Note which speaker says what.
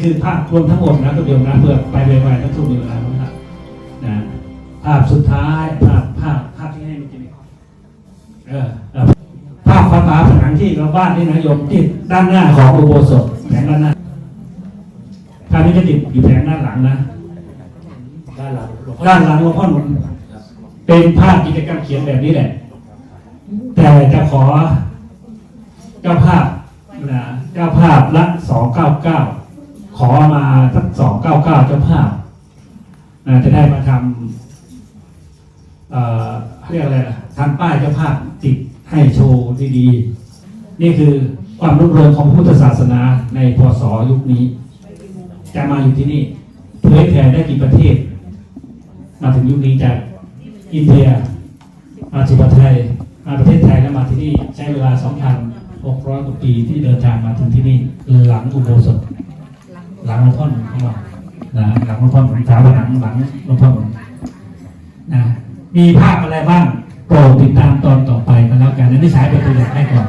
Speaker 1: คือภาพรวมทั้งหมดนะตัวเดียวนะเพื่อไปไวๆทั้งทุกเดียวนะครับนะภาพสุดท้ายภาพภาพภาพที่ให้เมื่อกี้นี่เออเออภาพฟ้าฝาผนังที่เราวาดนี่นะโยมที่ด้านหน้าของอุโบสถแผงด้านหน้าภาพนี้จะติดอยู่แผงด้านหลังนะ
Speaker 2: ด้านหลังหลวงพ่อ
Speaker 1: ด้านหลังหลวงพ่อหนุนเป็นภาพกิจกรรมเขียนแบบนี้แหละ แต่จะขอเจ้าภาพนะเจ้าภาพละสองเก้าเก้า ขอมาสักสองเก้าเก้าเจ้าภาพจะได้มาทำเเรียกอะไรล่ะทำป้ายเจ้าภาพติดให้โชว์ดีๆ นี่คือความรุ่งเรืองของพุทธศาสนาในพศยุคนี้ จะมาอยู่ที่นี่เผยแผ่ได้กี่ประเทศ มาถึงยุคนี้จากอินเดียมาสุโขทัยมาประเทศไทยแล้วมาที่นี่ใช้เวลา 2,600กว่าปีที่เดินทางมาถึงที่นี่หลังอุโบสถ หลังหลวงพ่อหนุนของเรานะหลังหลวงพ่อหนุนสาวหลังหลังหลวงพ่อหนุนนะมีภาพอะไรบ้างโปรดติดตามตอนต่อไปกันแล้วกันนนี้สายเป็นตัวอย่างให้ก่อน